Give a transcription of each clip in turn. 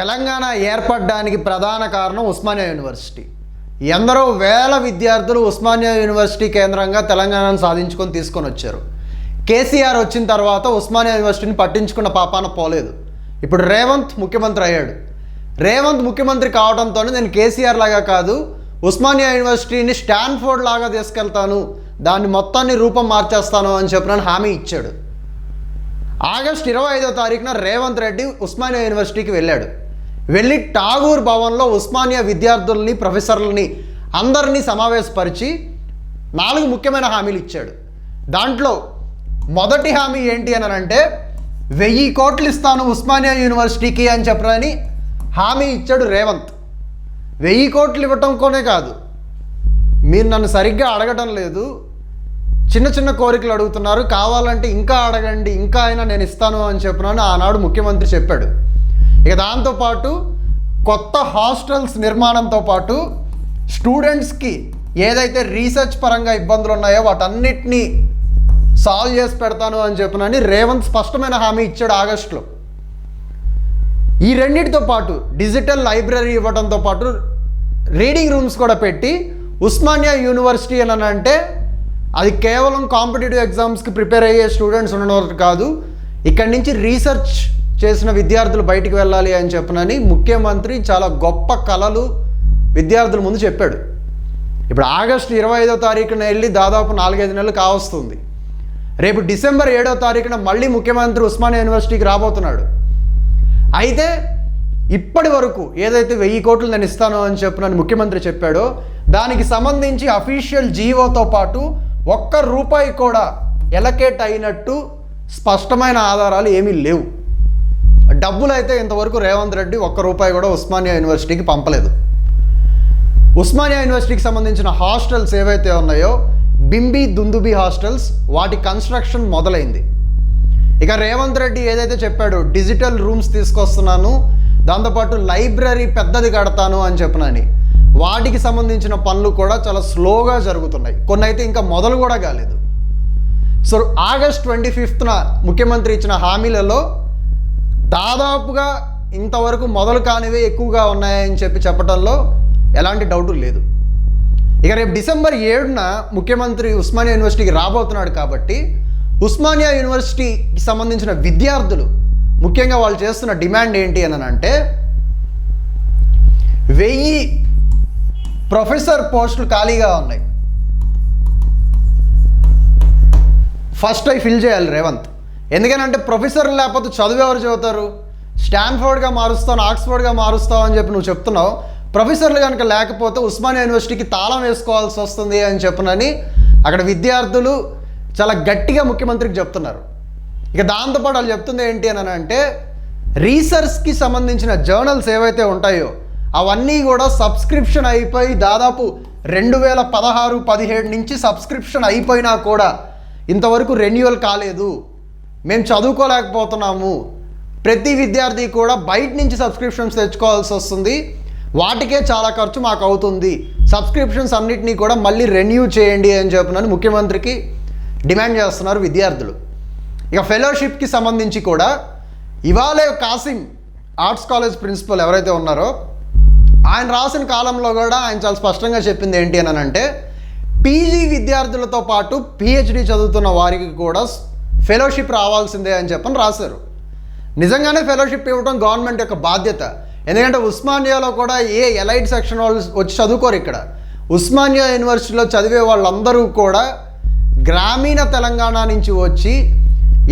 తెలంగాణ ఏర్పడడానికి ప్రధాన కారణం ఉస్మానియా యూనివర్సిటీ. ఎందరో వేల విద్యార్థులు ఉస్మానియా యూనివర్సిటీ కేంద్రంగా తెలంగాణను సాధించుకొని తీసుకొని వచ్చారు. కేసీఆర్ వచ్చిన తర్వాత ఉస్మానియా యూనివర్సిటీని పట్టించుకున్న పాపాన పోలేదు. ఇప్పుడు రేవంత్ ముఖ్యమంత్రి అయ్యాడు. రేవంత్ ముఖ్యమంత్రి కావడంతో నేను కేసీఆర్ లాగా కాదు ఉస్మానియా యూనివర్సిటీని స్టాన్ఫోర్డ్ లాగా తీసుకెళ్తాను దాన్ని మొత్తాన్ని రూపం మార్చేస్తాను అని చెప్పిన హామీ ఇచ్చాడు. ఆగస్ట్ ఇరవై ఐదో తారీఖున రేవంత్ రెడ్డి ఉస్మానియా యూనివర్సిటీకి వెళ్ళాడు. వెళ్ళి ఠాగూర్ భవన్లో ఉస్మానియా విద్యార్థుల్ని ప్రొఫెసర్లని అందరినీ సమావేశపరిచి నాలుగు ముఖ్యమైన హామీలు ఇచ్చాడు. దాంట్లో మొదటి హామీ ఏంటి అని అంటే వెయ్యి కోట్లు ఇస్తాను ఉస్మానియా యూనివర్సిటీకి అని చెప్పని హామీ ఇచ్చాడు రేవంత్. వెయ్యి కోట్లు ఇవ్వటం కొనే కాదు. మీరు నన్ను సరిగ్గా అడగటం లేదు. చిన్న చిన్న కోరికలు అడుగుతున్నారు. కావాలంటే ఇంకా అడగండి ఇంకా అయినా నేను ఇస్తాను అని చెప్పినాను ఆనాడు ముఖ్యమంత్రి చెప్పాడు. ఇక దాంతోపాటు కొత్త హాస్టల్స్ నిర్మాణంతో పాటు స్టూడెంట్స్కి ఏదైతే రీసెర్చ్ పరంగా ఇబ్బందులు ఉన్నాయో వాటన్నిటినీ సాల్వ్ చేసి పెడతాను అని చెప్పినని రేవంత్ స్పష్టమైన హామీ ఇచ్చాడు ఆగస్టులో. ఈ రెండింటితో పాటు డిజిటల్ లైబ్రరీ ఇవ్వడంతో పాటు రీడింగ్ రూమ్స్ కూడా పెట్టి ఉస్మానియా యూనివర్సిటీ అని అంటే అది కేవలం కాంపిటేటివ్ ఎగ్జామ్స్కి ప్రిపేర్ అయ్యే స్టూడెంట్స్ ఉండడం కాదు. ఇక్కడి నుంచి రీసెర్చ్ చేసిన విద్యార్థులు బయటికి వెళ్ళాలి అని చెప్పనని ముఖ్యమంత్రి చాలా గొప్ప కళలు విద్యార్థుల ముందు చెప్పాడు. ఇప్పుడు ఆగస్టు ఇరవై ఐదో తారీఖున వెళ్ళి దాదాపు నాలుగైదు నెలలు కావస్తుంది. రేపు డిసెంబర్ ఏడో తారీఖున మళ్ళీ ముఖ్యమంత్రి ఉస్మానియా యూనివర్సిటీకి రాబోతున్నాడు. అయితే ఇప్పటి వరకు ఏదైతే వెయ్యి కోట్లు నేను ఇస్తాను అని చెప్పిన ముఖ్యమంత్రి చెప్పాడో దానికి సంబంధించి అఫీషియల్ జీవోతో పాటు ఒక్క రూపాయి కూడా ఎలకేట్ అయినట్టు స్పష్టమైన ఆధారాలు ఏమీ లేవు. డబ్బులు అయితే ఇంతవరకు రేవంత్ రెడ్డి ఒక్క రూపాయి కూడా ఉస్మానియా యూనివర్సిటీకి పంపలేదు. ఉస్మానియా యూనివర్సిటీకి సంబంధించిన హాస్టల్స్ ఏవైతే ఉన్నాయో బింబి దుందుబి హాస్టల్స్ వాటి కన్స్ట్రక్షన్ మొదలైంది. ఇక రేవంత్ రెడ్డి ఏదైతే చెప్పాడో డిజిటల్ రూమ్స్ తీసుకొస్తున్నాను దాంతోపాటు లైబ్రరీ పెద్దది కడతాను అని చెప్పనని వాటికి సంబంధించిన పనులు కూడా చాలా స్లోగా జరుగుతున్నాయి. కొన్ని అయితే ఇంకా మొదలు కూడా కాలేదు. సో ఆగస్ట్ ట్వంటీ ఫిఫ్త్న ముఖ్యమంత్రి ఇచ్చిన హామీలలో దాదాపుగా ఇంతవరకు మొదలు కానివే ఎక్కువగా ఉన్నాయని చెప్పి చెప్పడంలో ఎలాంటి డౌటు లేదు. ఇక రేపు డిసెంబర్ ఏడున ముఖ్యమంత్రి ఉస్మానియా యూనివర్సిటీకి రాబోతున్నాడు కాబట్టి ఉస్మానియా యూనివర్సిటీకి సంబంధించిన విద్యార్థులు ముఖ్యంగా వాళ్ళు చేస్తున్న డిమాండ్ ఏంటి అని అంటే వెయ్యి ప్రొఫెసర్ పోస్టులు ఖాళీగా ఉన్నాయి. ఫస్ట్ అవి ఫిల్ చేయాలి రేవంత్. ఎందుకనంటే ప్రొఫెసర్ లేకపోతే చదువు ఎవరు చదువుతారు? స్టాన్ఫోర్డ్గా మారుస్తాను ఆక్స్ఫోర్డ్గా మారుస్తావు అని చెప్పి నువ్వు చెప్తున్నావు. ప్రొఫెసర్లు కనుక లేకపోతే ఉస్మానియా యూనివర్సిటీకి తాళం వేసుకోవాల్సి వస్తుంది అని చెప్పనని అక్కడ విద్యార్థులు చాలా గట్టిగా ముఖ్యమంత్రికి చెప్తున్నారు. ఇక దాంతోపాటు వాళ్ళు చెప్తుంది ఏంటి అని అంటే రీసెర్చ్కి సంబంధించిన జర్నల్స్ ఏవైతే ఉంటాయో అవన్నీ కూడా సబ్స్క్రిప్షన్ అయిపోయి దాదాపు రెండు వేల పదహారు పదిహేడు నుంచి సబ్స్క్రిప్షన్ అయిపోయినా కూడా ఇంతవరకు రెన్యువల్ కాలేదు. మేము చదువుకోలేకపోతున్నాము. ప్రతి విద్యార్థి కూడా బయట నుంచి సబ్స్క్రిప్షన్స్ తెచ్చుకోవాల్సి వస్తుంది. వాటికే చాలా ఖర్చు మాకు అవుతుంది. సబ్స్క్రిప్షన్స్ అన్నిటినీ కూడా మళ్ళీ రెన్యూ చేయండి అని చెప్పినని ముఖ్యమంత్రికి డిమాండ్ చేస్తున్నారు విద్యార్థులు. ఇక ఫెలోషిప్కి సంబంధించి కూడా ఇవాళే కాసిం ఆర్ట్స్ కాలేజ్ ప్రిన్సిపల్ ఎవరైతే ఉన్నారో ఆయన రాసిన కాలంలో కూడా ఆయన చాలా స్పష్టంగా చెప్పింది ఏంటి అని అంటే పీజీ విద్యార్థులతో పాటు పిహెచ్డి చదువుతున్న వారికి కూడా ఫెలోషిప్ రావాల్సిందే అని చెప్పని రాశారు. నిజంగానే ఫెలోషిప్ ఇవ్వడం గవర్నమెంట్ యొక్క బాధ్యత. ఎందుకంటే ఉస్మానియాలో కూడా ఏ ఎలైట్ సెక్షన్ వాళ్ళు వచ్చి చదువుకోరు ఇక్కడ. ఉస్మానియా యూనివర్సిటీలో చదివే వాళ్ళందరూ కూడా గ్రామీణ తెలంగాణ నుంచి వచ్చి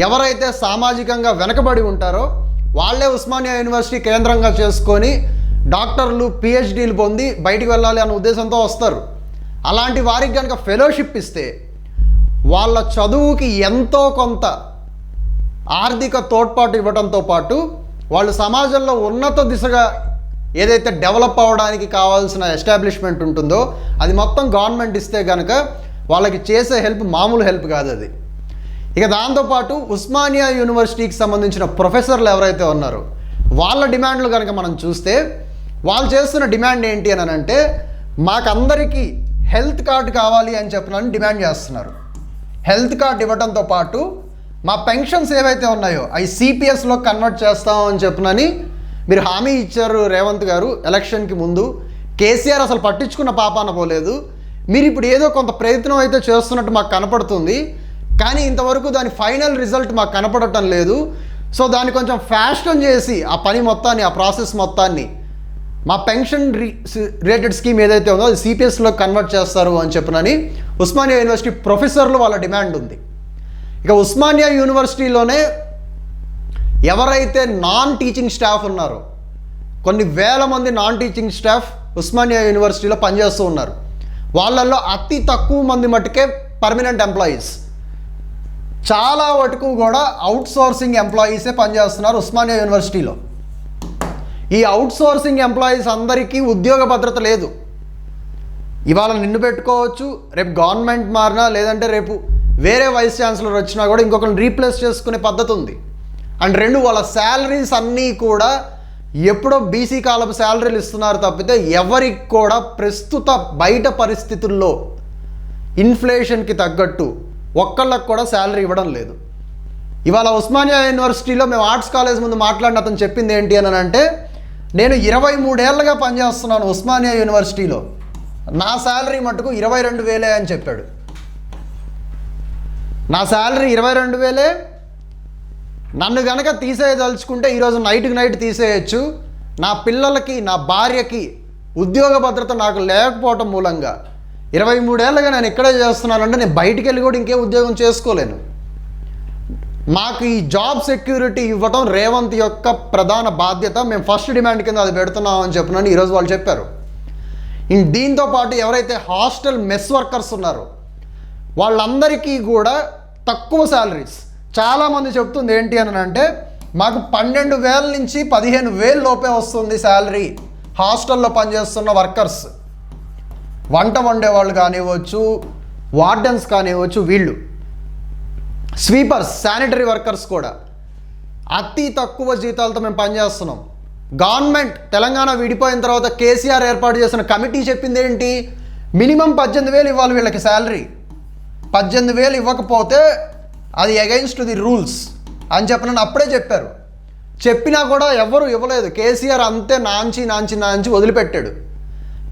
ఎవరైతే సామాజికంగా వెనకబడి ఉంటారో వాళ్ళే ఉస్మానియా యూనివర్సిటీ కేంద్రంగా చేసుకొని డాక్టర్లు పిహెచ్డీలు పొంది బయటికి వెళ్ళాలి అన్న ఉద్దేశంతో వస్తారు. అలాంటి వారికి కనుక ఫెలోషిప్ ఇస్తే వాళ్ళ చదువుకి ఎంతో కొంత ఆర్థిక తోడ్పాటు ఇవ్వడంతో పాటు వాళ్ళు సమాజంలో ఉన్నత దిశగా ఏదైతే డెవలప్ అవ్వడానికి కావాల్సిన ఎస్టాబ్లిష్మెంట్ ఉంటుందో అది మొత్తం గవర్నమెంట్ ఇస్తే కనుక వాళ్ళకి చేసే హెల్ప్ మామూలు హెల్ప్ కాదు అది. ఇక దాంతోపాటు ఉస్మానియా యూనివర్సిటీకి సంబంధించిన ప్రొఫెసర్లు ఎవరైతే ఉన్నారో వాళ్ళ డిమాండ్లు కనుక మనం చూస్తే వాళ్ళు చేస్తున్న డిమాండ్ ఏంటి అని అంటే మాకందరికీ హెల్త్ కార్డు కావాలి అని చెప్పినని డిమాండ్ చేస్తున్నారు. హెల్త్ కార్డు ఇవ్వడంతో పాటు మా పెన్షన్స్ ఏవైతే ఉన్నాయో అవి సిపిఎస్లో కన్వర్ట్ చేస్తామని చెప్పునని చెప్పినని మీరు హామీ ఇచ్చారు రేవంత్ గారు ఎలక్షన్కి ముందు. కేసీఆర్ అసలు పట్టించుకున్న పాపాన పోలేదు. మీరు ఇప్పుడు ఏదో కొంత ప్రయత్నం అయితే చేస్తున్నట్టు మాకు కనపడుతుంది. కానీ ఇంతవరకు దాని ఫైనల్ రిజల్ట్ మాకు కనపడటం లేదు. సో దాన్ని కొంచెం ఫ్యాషన్ చేసి ఆ పని మొత్తాన్ని ఆ ప్రాసెస్ మొత్తాన్ని మా పెన్షన్ రిలేటెడ్ స్కీమ్ ఏదైతే ఉందో అది సిపిఎస్లో కన్వర్ట్ చేస్తారు అని చెప్పినని ఉస్మానియా యూనివర్సిటీ ప్రొఫెసర్లు వాళ్ళ డిమాండ్ ఉంది. ఇక ఉస్మానియా యూనివర్సిటీలోనే ఎవరైతే నాన్ టీచింగ్ స్టాఫ్ ఉన్నారో కొన్ని వేల మంది నాన్ టీచింగ్ స్టాఫ్ ఉస్మానియా యూనివర్సిటీలో పనిచేస్తూ ఉన్నారు. వాళ్ళల్లో అతి తక్కువ మంది మట్టుకే పర్మనెంట్ ఎంప్లాయీస్. చాలా వరకు కూడా అవుట్ సోర్సింగ్ ఎంప్లాయీసే పనిచేస్తున్నారు ఉస్మానియా యూనివర్సిటీలో. ఈ అవుట్సోర్సింగ్ ఎంప్లాయీస్ అందరికీ ఉద్యోగ భద్రత లేదు. ఇవాళ నిన్ను పెట్టుకోవచ్చు రేపు గవర్నమెంట్ మారినా లేదంటే రేపు వేరే వైస్ ఛాన్సలర్ వచ్చినా కూడా ఇంకొకరిని రీప్లేస్ చేసుకునే పద్ధతి ఉంది. అండ్ రెండు వాళ్ళ శాలరీస్ అన్నీ కూడా ఎప్పుడో బీసీ కాలపు శాలరీలు ఇస్తున్నారు తప్పితే ఎవరికి కూడా ప్రస్తుత బయట పరిస్థితుల్లో ఇన్ఫ్లేషన్కి తగ్గట్టు ఒక్కళ్ళకు కూడా శాలరీ ఇవ్వడం లేదు. ఇవాళ ఉస్మానియా యూనివర్సిటీలో మేము ఆర్ట్స్ కాలేజ్ ముందు మాట్లాడిన అతను చెప్పింది ఏంటి అని అంటే నేను ఇరవై మూడేళ్ళుగా పనిచేస్తున్నాను ఉస్మానియా యూనివర్సిటీలో. నా శాలరీ మటుకు ఇరవై రెండు వేలే అని చెప్పాడు. నా శాలరీ ఇరవై రెండు వేలే. నన్ను గనక తీసేయదలుచుకుంటే ఈరోజు నైట్కి నైట్ తీసేయచ్చు. నా పిల్లలకి నా భార్యకి ఉద్యోగ భద్రత నాకు లేకపోవటం మూలంగా ఇరవై మూడేళ్ళగా నేను ఇక్కడే చేస్తున్నానంటే నేను బయటికి వెళ్ళి కూడా ఇంకే ఉద్యోగం చేసుకోలేను. మాకు ఈ జాబ్ సెక్యూరిటీ ఇవ్వటం రేవంత్ యొక్క ప్రధాన బాధ్యత. మేము ఫస్ట్ డిమాండ్ కింద అది పెడుతున్నాం అని చెప్పినని ఈరోజు వాళ్ళు చెప్పారు. దీంతో పాటు ఎవరైతే హాస్టల్ మెస్ వర్కర్స్ ఉన్నారో వాళ్ళందరికీ కూడా తక్కువ శాలరీస్ చాలామంది చెప్తుంది ఏంటి అని అంటే మాకు పన్నెండు వేల నుంచి పదిహేను వేలు లోపే వస్తుంది శాలరీ హాస్టల్లో పనిచేస్తున్న వర్కర్స్. వంట వండే వాళ్ళు కానివ్వచ్చు వార్డెన్స్ కానివ్వచ్చు వీళ్ళు. స్వీపర్స్ శానిటరీ వర్కర్స్ కూడా. అతి తక్కువ జీతాలతో మేము పనిచేస్తున్నాం గవర్నమెంట్ తెలంగాణ విడిపోయిన తర్వాత కేసీఆర్ ఏర్పాటు చేసిన కమిటీ చెప్పింది ఏంటి? మినిమం పద్దెనిమిది వేలు ఇవ్వాలి వీళ్ళకి శాలరీ. పద్దెనిమిది వేలు ఇవ్వకపోతే అది అగైన్స్ట్ ది రూల్స్ అని చెప్పిన అప్పుడే చెప్పారు. చెప్పినా కూడా ఎవరు ఇవ్వలేదు. కేసీఆర్ అంతే నాంచి నాంచి నాంచి వదిలిపెట్టాడు.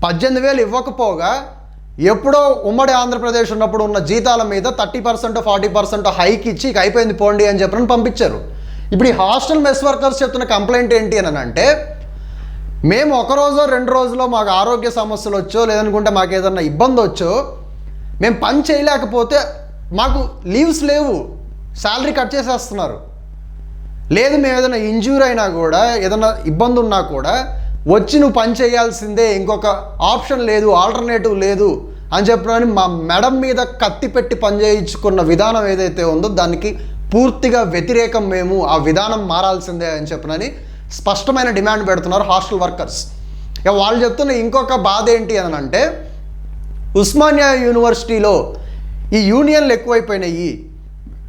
పద్దెనిమిది వేలు ఇవ్వకపోగా ఎప్పుడో ఉమ్మడి ఆంధ్రప్రదేశ్ ఉన్నప్పుడు ఉన్న జీతాల మీద thirty percent forty percent hike ఇచ్చి ఇక అయిపోయింది పోండి అని చెప్పని పంపించారు. ఇప్పుడు ఈ హాస్టల్ మెస్ వర్కర్స్ చెప్తున్న కంప్లైంట్ ఏంటి అని అంటే మేము ఒక రోజు రెండు రోజులో మాకు ఆరోగ్య సమస్యలు వచ్చో లేదనుకుంటే మాకు ఏదన్నా ఇబ్బంది వచ్చో మేము పని చేయలేకపోతే మాకు లీవ్స్ లేవు. శాలరీ కట్ చేసేస్తున్నారు. లేదు మేము ఏదైనా ఇంజ్యూర్ అయినా కూడా ఏదైనా ఇబ్బంది ఉన్నా కూడా వచ్చి నువ్వు పని చేయాల్సిందే ఇంకొక ఆప్షన్ లేదు ఆల్టర్నేటివ్ లేదు అని చెప్పడానికి మా మెడం మీద కత్తి పెట్టి పనిచేయించుకున్న విధానం ఏదైతే ఉందో దానికి పూర్తిగా వ్యతిరేకం మేము ఆ విధానం మారాల్సిందే అని చెప్పనని స్పష్టమైన డిమాండ్ పెడుతున్నారు హాస్టల్ వర్కర్స్. ఇక వాళ్ళు చెప్తున్న ఇంకొక బాధ ఏంటి అని అంటే ఉస్మానియా యూనివర్సిటీలో ఈ యూనియన్లు ఎక్కువైపోయినాయి.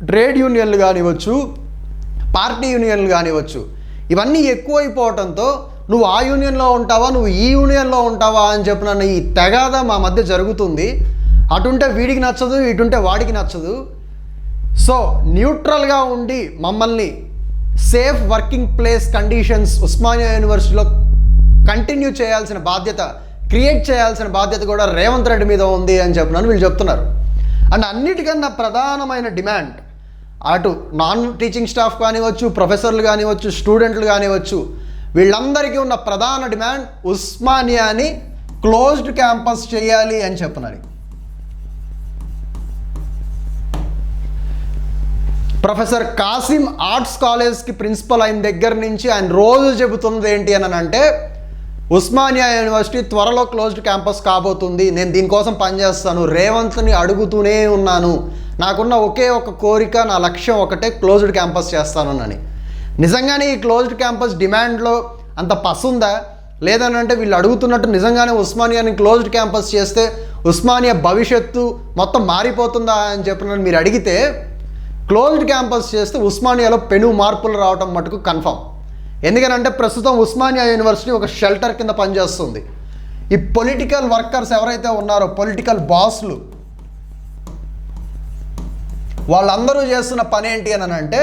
ట్రేడ్ యూనియన్లు కానివ్వచ్చు పార్టీ యూనియన్లు కానివ్వచ్చు ఇవన్నీ ఎక్కువైపోవటంతో నువ్వు ఆ యూనియన్లో ఉంటావా నువ్వు ఈ యూనియన్లో ఉంటావా అని చెప్పిన ఈ తెగాద మా మధ్య జరుగుతుంది. అటుంటే వీడికి నచ్చదు ఇటుంటే వాడికి నచ్చదు. సో న్యూట్రల్గా ఉండి మమ్మల్ని safe working place conditions Osmania యూనివర్సిటీలో కంటిన్యూ చేయాల్సిన బాధ్యత క్రియేట్ చేయాల్సిన బాధ్యత కూడా రేవంత్ రెడ్డి మీద ఉంది అని చెప్పినాను వీళ్ళు చెప్తున్నారు. అండ్ అన్నిటికన్నా ప్రధానమైన డిమాండ్ అటు నాన్ టీచింగ్ స్టాఫ్ కానివ్వచ్చు ప్రొఫెసర్లు కానివ్వచ్చు స్టూడెంట్లు కానివ్వచ్చు వీళ్ళందరికీ ఉన్న ప్రధాన డిమాండ్ ఉస్మానియాని క్లోజ్డ్ క్యాంపస్ చేయాలి అని చెప్పినది. ప్రొఫెసర్ కాసిం ఆర్ట్స్ కాలేజ్కి ప్రిన్సిపల్ అయిన దగ్గర నుంచి ఆయన రోజు చెబుతున్నది ఏంటి అని అంటే ఉస్మానియా యూనివర్సిటీ త్వరలో క్లోజ్డ్ క్యాంపస్ కాబోతుంది. నేను దీనికోసం పనిచేస్తాను. రేవంత్ని అడుగుతూనే ఉన్నాను. నాకున్న ఒకే ఒక కోరిక నా లక్ష్యం ఒకటే క్లోజ్డ్ క్యాంపస్ చేస్తానని. నిజంగానే ఈ క్లోజ్డ్ క్యాంపస్ డిమాండ్లో అంత పసుందా? లేదని అంటే వీళ్ళు అడుగుతున్నట్టు నిజంగానే ఉస్మానియాని క్లోజ్డ్ క్యాంపస్ చేస్తే ఉస్మానియా భవిష్యత్తు మొత్తం మారిపోతుందా అని చెప్పిన మీరు అడిగితే క్లోజ్డ్ క్యాంపస్ చేస్తే ఉస్మానియాలో పెను మార్పులు రావటం మటుకు కన్ఫర్మ్. ఎందుకనంటే ప్రస్తుతం ఉస్మానియా యూనివర్సిటీ ఒక షెల్టర్ కింద పనిచేస్తుంది. ఈ పొలిటికల్ వర్కర్స్ ఎవరైతే ఉన్నారో పొలిటికల్ బాస్లు వాళ్ళందరూ చేస్తున్న పని ఏంటి అని అంటే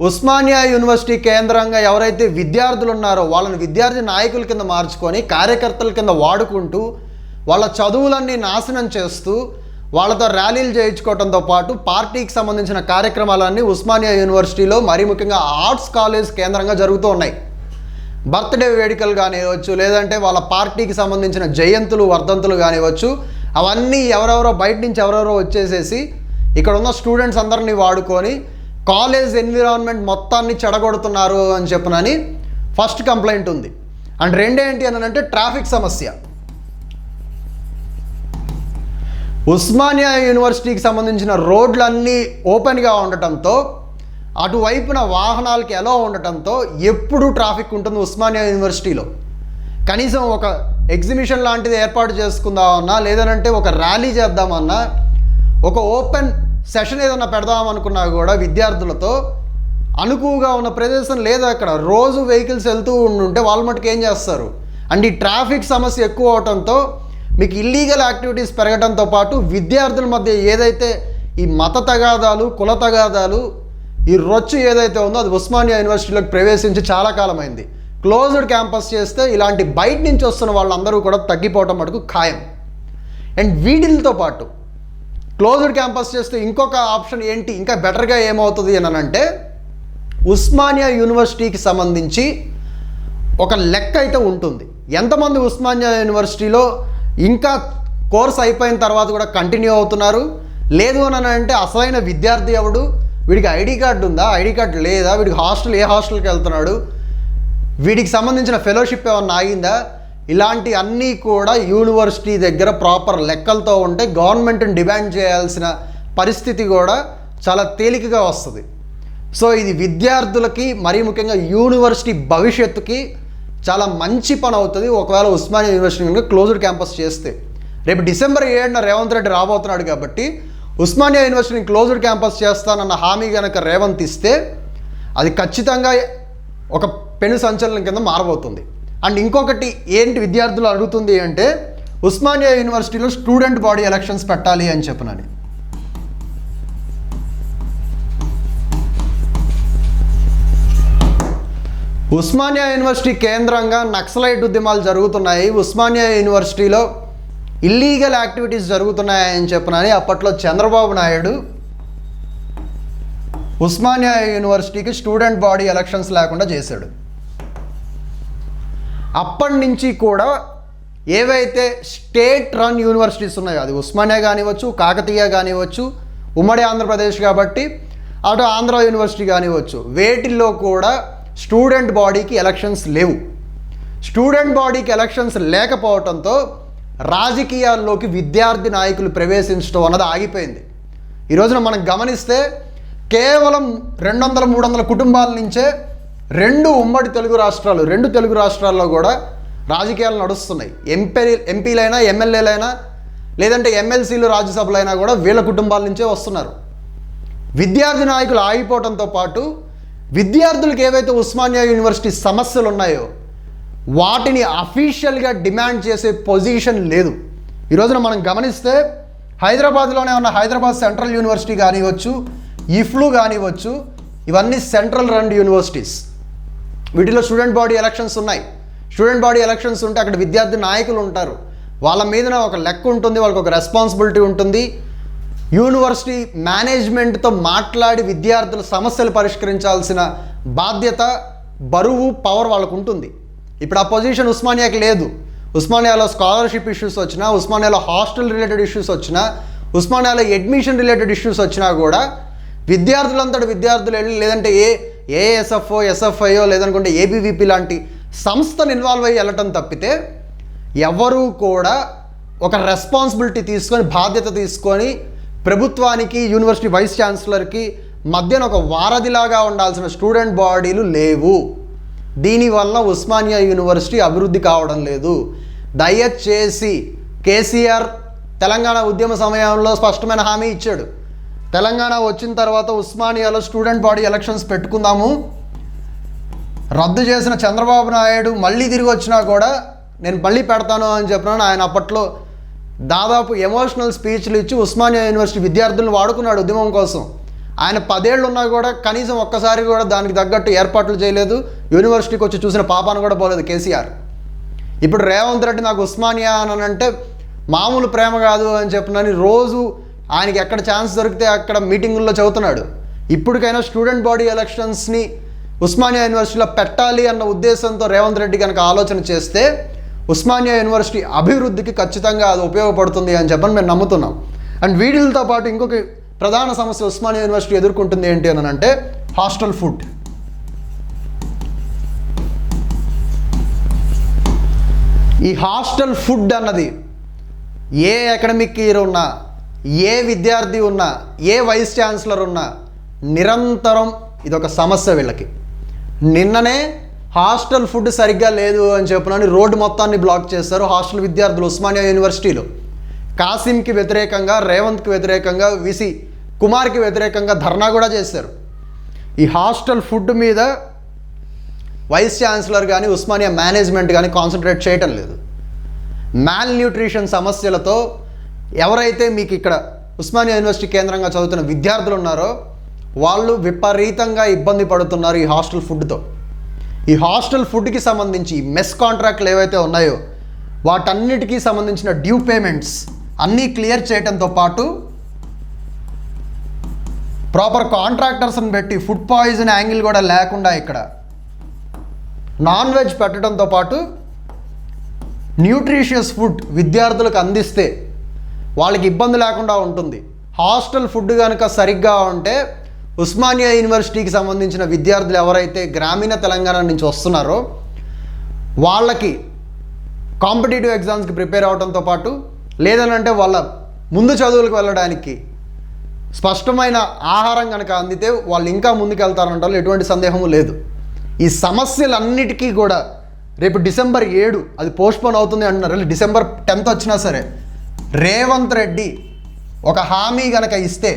ఉస్మానియా యూనివర్సిటీ కేంద్రంగా ఎవరైతే విద్యార్థులు ఉన్నారో వాళ్ళని విద్యార్థి నాయకుల కింద మార్చుకొని కార్యకర్తల కింద వాడుకుంటూ వాళ్ళ చదువులన్నీ నాశనం చేస్తూ వాళ్ళతో ర్యాలీలు చేయించుకోవడంతో పాటు పార్టీకి సంబంధించిన కార్యక్రమాలన్నీ ఉస్మానియా యూనివర్సిటీలో మరీ ముఖ్యంగా ఆర్ట్స్ కాలేజ్ కేంద్రంగా జరుగుతూ ఉన్నాయి. బర్త్డే వేడుకలు కానివ్వచ్చు లేదంటే వాళ్ళ పార్టీకి సంబంధించిన జయంతులు వర్ధంతులు కానివ్వచ్చు అవన్నీ ఎవరెవరో బయట నుంచి ఎవరెవరో వచ్చేసేసి ఇక్కడ ఉన్న స్టూడెంట్స్ అందరినీ వాడుకొని కాలేజ్ ఎన్విరాన్మెంట్ మొత్తాన్ని చెడగొడుతున్నారు అని చెప్పినని ఫస్ట్ కంప్లైంట్ ఉంది. అండ్ రెండేంటి అని అంటే ట్రాఫిక్ సమస్య. ఉస్మానియా యూనివర్సిటీకి సంబంధించిన రోడ్లన్నీ ఓపెన్గా ఉండటంతో అటువైపున వాహనాలకి ఎలా ఉండటంతో ఎప్పుడూ ట్రాఫిక్ ఉంటుంది ఉస్మానియా యూనివర్సిటీలో. కనీసం ఒక ఎగ్జిబిషన్ లాంటిది ఏర్పాటు చేసుకుందామన్నా లేదనంటే ఒక ర్యాలీ చేద్దామన్నా ఒక ఓపెన్ సెషన్ ఏదన్నా పెడదామనుకున్నా కూడా విద్యార్థులతో అనుకువగా ఉన్న ప్రదేశం లేదు అక్కడ. రోజు వెహికల్స్ వెళ్తూ ఉండుంటే వాళ్ళ మటుకు ఏం చేస్తారు? అండ్ ఈ ట్రాఫిక్ సమస్య ఎక్కువ అవడంతో మీకు ఇల్లీగల్ యాక్టివిటీస్ పెరగడంతో పాటు విద్యార్థుల మధ్య ఏదైతే ఈ మత తగాదాలు కుల తగాదాలు ఈ రొచ్చు ఏదైతే ఉందో అది ఉస్మానియా యూనివర్సిటీలోకి ప్రవేశించి చాలా కాలమైంది. క్లోజ్డ్ క్యాంపస్ చేస్తే ఇలాంటి బయట నుంచి వస్తున్న వాళ్ళందరూ కూడా తగ్గిపోవటం మటుకు ఖాయం. అండ్ వీటితో పాటు క్లోజ్డ్ క్యాంపస్ చేస్తే ఇంకొక ఆప్షన్ ఏంటి? ఇంకా బెటర్గా ఏమవుతుంది అని అంటే ఉస్మానియా యూనివర్సిటీకి సంబంధించి ఒక లెక్క అయితే ఉంటుంది. ఎంతమంది ఉస్మానియా యూనివర్సిటీలో ఇంకా కోర్స్ అయిపోయిన తర్వాత కూడా కంటిన్యూ అవుతున్నారు? లేదు అని అంటే అసలైన విద్యార్థి ఎవడు? వీడికి ఐడి కార్డు ఉందా? ఐడి కార్డు లేదా? వీడికి హాస్టల్ ఏ హాస్టల్కి వెళ్తున్నాడు? వీడికి సంబంధించిన ఫెలోషిప్ ఏమన్నా ఆగిందా? ఇలాంటి అన్నీ కూడా యూనివర్సిటీ దగ్గర ప్రాపర్ లెక్కలతో ఉంటే గవర్నమెంట్ని డిమాండ్ చేయాల్సిన పరిస్థితి కూడా చాలా తేలికగా వస్తుంది. సో ఇది విద్యార్థులకి మరీ ముఖ్యంగా యూనివర్సిటీ భవిష్యత్తుకి చాలా మంచి పని అవుతుంది. ఒకవేళ ఉస్మానియా యూనివర్సిటీ కనుక క్లోజ్డ్ క్యాంపస్ చేస్తే. రేపు డిసెంబర్ ఏడున రేవంత్ రెడ్డి రాబోతున్నాడు కాబట్టి ఉస్మానియా యూనివర్సిటీని క్లోజ్డ్ క్యాంపస్ చేస్తానన్న హామీ కనుక రేవంత్ ఇస్తే అది ఖచ్చితంగా ఒక పెను సంచలనం కింద మారబోతుంది. అండ్ ఇంకొకటి ఏంటి విద్యార్థులు అడుగుతుంది అంటే ఉస్మానియా యూనివర్సిటీలో స్టూడెంట్ బాడీ ఎలక్షన్స్ పెట్టాలి అని చెప్పనని. ఉస్మానియా యూనివర్సిటీ కేంద్రంగా నక్సలైట్ ఉద్యమాలు జరుగుతున్నాయి. ఉస్మానియా యూనివర్సిటీలో ఇల్లీగల్ యాక్టివిటీస్ జరుగుతున్నాయని చెప్పనని అప్పట్లో చంద్రబాబు నాయుడు ఉస్మానియా యూనివర్సిటీకి స్టూడెంట్ బాడీ ఎలక్షన్స్ లేకుండా చేశాడు. అప్పటి నుంచి కూడా ఏవైతే స్టేట్ రన్ యూనివర్సిటీస్ ఉన్నాయో అది ఉస్మానియా కానివ్వచ్చు కాకతీయ కానివ్వచ్చు ఉమ్మడి ఆంధ్రప్రదేశ్ కాబట్టి అటు ఆంధ్ర యూనివర్సిటీ కానివ్వచ్చు వేటిల్లో కూడా స్టూడెంట్ బాడీకి ఎలక్షన్స్ లేవు. స్టూడెంట్ బాడీకి ఎలక్షన్స్ లేకపోవడంతో రాజకీయాల్లోకి విద్యార్థి నాయకులు ప్రవేశించడం అన్నది ఆగిపోయింది. ఈ రోజున మనం గమనిస్తే కేవలం రెండు వందల మూడు వందల కుటుంబాల నుంచే రెండు ఉమ్మడి తెలుగు రాష్ట్రాలు రెండు తెలుగు రాష్ట్రాల్లో కూడా రాజకీయాలు నడుస్తున్నాయి. ఎంపీ ఎంపీలైనా ఎమ్మెల్యేలైనా లేదంటే ఎమ్మెల్సీలు రాజ్యసభలైనా కూడా వీళ్ళ కుటుంబాల నుంచే వస్తున్నారు. విద్యార్థి నాయకులు ఆగిపోవడంతో పాటు విద్యార్థులకు ఏవైతే ఉస్మానియా యూనివర్సిటీ సమస్యలు ఉన్నాయో వాటిని అఫీషియల్గా డిమాండ్ చేసే పొజిషన్ లేదు. ఈ రోజున మనం గమనిస్తే హైదరాబాద్లోనే ఉన్న హైదరాబాద్ సెంట్రల్ యూనివర్సిటీ కానివ్వచ్చు ఇఫ్లు కానివ్వచ్చు ఇవన్నీ సెంట్రల్ రన్ యూనివర్సిటీస్. వీటిలో స్టూడెంట్ బాడీ ఎలక్షన్స్ ఉన్నాయి. స్టూడెంట్ బాడీ ఎలక్షన్స్ ఉంటే అక్కడ విద్యార్థి నాయకులు ఉంటారు. వాళ్ళ మీదన ఒక లెక్క ఉంటుంది వాళ్ళకి ఒక రెస్పాన్సిబిలిటీ ఉంటుంది. యూనివర్సిటీ మేనేజ్మెంట్తో మాట్లాడి విద్యార్థుల సమస్యలు పరిష్కరించాల్సిన బాధ్యత బరువు పవర్ వాళ్ళకు ఉంటుంది. ఇప్పుడు ఆ పొజిషన్ ఉస్మానియాకి లేదు. ఉస్మానియాలో స్కాలర్షిప్ ఇష్యూస్ వచ్చినా ఉస్మానియాలో హాస్టల్ రిలేటెడ్ ఇష్యూస్ వచ్చినా ఉస్మానియాలో అడ్మిషన్ రిలేటెడ్ ఇష్యూస్ వచ్చినా కూడా విద్యార్థులంతటి విద్యార్థులు వెళ్ళి లేదంటే ఏ ఏఎస్ఎఫ్ఓ ఎస్ఎఫ్ఐఓ లేదనుకుంటే ఏబీవీపీ లాంటి సంస్థను ఇన్వాల్వ్ అయ్యి వెళ్ళటం తప్పితే ఎవరూ కూడా ఒక రెస్పాన్సిబిలిటీ తీసుకొని బాధ్యత తీసుకొని ప్రభుత్వానికి యూనివర్సిటీ వైస్ ఛాన్సలర్కి మధ్యన ఒక వారధిలాగా ఉండాల్సిన స్టూడెంట్ బాడీలు లేవు. దీనివల్ల ఉస్మానియా యూనివర్సిటీ అభివృద్ధి కావడం లేదు. దయచేసి కేసీఆర్ తెలంగాణ ఉద్యమ సమయంలో స్పష్టమైన హామీ ఇచ్చాడు. తెలంగాణ వచ్చిన తర్వాత ఉస్మానియాలో స్టూడెంట్ బాడీ ఎలక్షన్స్ పెట్టుకుందాము. రద్దు చేసిన చంద్రబాబు నాయుడు మళ్ళీ తిరిగి వచ్చినా కూడా నేను మళ్ళీ పెడతాను అని చెప్పినాను. ఆయన అప్పట్లో దాదాపు ఎమోషనల్ స్పీచ్లు ఇచ్చి ఉస్మానియా యూనివర్సిటీ విద్యార్థులను వాడుకున్నాడు ఉద్యమం కోసం. ఆయన పదేళ్ళు ఉన్నా కూడా కనీసం ఒక్కసారి కూడా దానికి తగ్గట్టు ఏర్పాట్లు చేయలేదు. యూనివర్సిటీకి వచ్చి చూసిన పాపాను కూడా పోలేదు కేసీఆర్. ఇప్పుడు రేవంత్ రెడ్డి నాకు ఉస్మానియా అని అంటే మామూలు ప్రేమ కాదు అని చెప్పినని రోజు ఆయనకి ఎక్కడ ఛాన్స్ దొరికితే అక్కడ మీటింగుల్లో చదువుతున్నాడు. ఇప్పటికైనా స్టూడెంట్ బాడీ ఎలక్షన్స్ని ఉస్మానియా యూనివర్సిటీలో పెట్టాలి అన్న ఉద్దేశంతో రేవంత్ రెడ్డి కనుక ఆలోచన చేస్తే ఉస్మానియా యూనివర్సిటీ అభివృద్ధికి ఖచ్చితంగా అది ఉపయోగపడుతుంది అని చెప్పని మేము నమ్ముతున్నాం. అండ్ వీటితో పాటు ఇంకొక ప్రధాన సమస్య ఉస్మానియా యూనివర్సిటీ ఎదుర్కొంటుంది ఏంటి అని అంటే హాస్టల్ ఫుడ్ ఈ హాస్టల్ ఫుడ్ అన్నది ఏ అకాడమిక్ ఇయర్ ఉన్నా ఏ విద్యార్థి ఉన్నా ఏ వైస్ ఛాన్సలర్ ఉన్నా నిరంతరం ఇదొక సమస్య వీళ్ళకి. నిన్ననే హాస్టల్ ఫుడ్ సరిగ్గా లేదు అని చెప్పినని రోడ్డు మొత్తాన్ని బ్లాక్ చేస్తారు హాస్టల్ విద్యార్థులు ఉస్మానియా యూనివర్సిటీలో. కాసిమ్కి వ్యతిరేకంగా రేవంత్కి వ్యతిరేకంగా విసి కుమార్కి వ్యతిరేకంగా ధర్నా కూడా చేశారు. ఈ హాస్టల్ ఫుడ్ మీద వైస్ ఛాన్సలర్ కానీ ఉస్మానియా మేనేజ్మెంట్ కానీ కాన్సన్ట్రేట్ చేయటం లేదు. మ్యాల్ న్యూట్రిషన్ సమస్యలతో ఎవరైతే మీకు ఇక్కడ ఉస్మానియా యూనివర్సిటీ కేంద్రంగా చదువుతున్న విద్యార్థులు ఉన్నారో వాళ్ళు విపరీతంగా ఇబ్బంది పడుతున్నారు ఈ హాస్టల్ ఫుడ్తో. ఈ హాస్టల్ ఫుడ్కి సంబంధించి మెస్ కాంట్రాక్ట్లు ఏవైతే ఉన్నాయో వాటన్నిటికీ సంబంధించిన డ్యూ పేమెంట్స్ అన్నీ క్లియర్ చేయడంతో పాటు ప్రాపర్ కాంట్రాక్టర్స్ని పెట్టి ఫుడ్ పాయిజన్ యాంగిల్ కూడా లేకుండా ఇక్కడ నాన్ వెజ్ పెట్టడంతో పాటు న్యూట్రిషియస్ ఫుడ్ విద్యార్థులకు అందిస్తే వాళ్ళకి ఇబ్బంది లేకుండా ఉంటుంది. హాస్టల్ ఫుడ్ కనుక సరిగ్గా ఉంటే ఉస్మానియా యూనివర్సిటీకి సంబంధించిన విద్యార్థులు ఎవరైతే గ్రామీణ తెలంగాణ నుంచి వస్తున్నారో వాళ్ళకి కాంపిటేటివ్ ఎగ్జామ్స్కి ప్రిపేర్ అవడంతో పాటు లేదనంటే వాళ్ళ ముందు చదువులకు వెళ్ళడానికి స్పష్టమైన ఆహారం కనుక అందితే వాళ్ళు ఇంకా ముందుకెళ్తారంటారు ఎటువంటి సందేహము లేదు. ఈ సమస్యలన్నిటికీ కూడా రేపు డిసెంబర్ ఏడు అది పోస్ట్పోన్ అవుతుంది అంటున్నారు. డిసెంబర్ టెన్త్ వచ్చినా సరే రేవంత్ రెడ్డి ఒక హామీ గనక ఇస్తే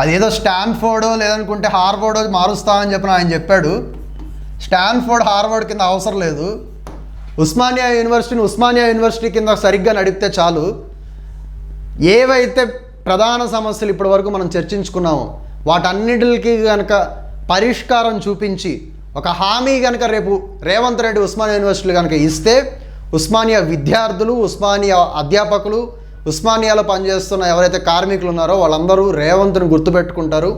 అదేదో స్టాన్ఫోర్డో లేదనుకుంటే హార్వర్డో మారుస్తామని చెప్పిన ఆయన చెప్పాడు. స్టాన్ఫోర్డ్ హార్వర్డ్ కింద అవసరం లేదు. ఉస్మానియా యూనివర్సిటీని ఉస్మానియా యూనివర్సిటీ కింద సరిగ్గా నడిపితే చాలు. ఏవైతే ప్రధాన సమస్యలు ఇప్పటి వరకు మనం చర్చించుకున్నామో వాటన్నిటికి కనుక పరిష్కారం చూపించి ఒక హామీ కనుక రేపు రేవంత్ రెడ్డి ఉస్మానియా యూనివర్సిటీలు కనుక ఇస్తే ఉస్మానియా విద్యార్థులు ఉస్మానియా అధ్యాపకులు ఉస్మానియాలో పనిచేస్తున్న ఎవరైతే కార్మికులు ఉన్నారో వాళ్ళందరూ రేవంత్ని గుర్తుపెట్టుకుంటారు.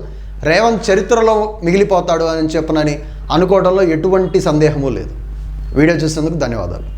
రేవంత్ చరిత్రలో మిగిలిపోతాడు అని చెప్పనని అనుకోవడంలో ఎటువంటి సందేహము లేదు. వీడియో చూసినందుకు ధన్యవాదాలు.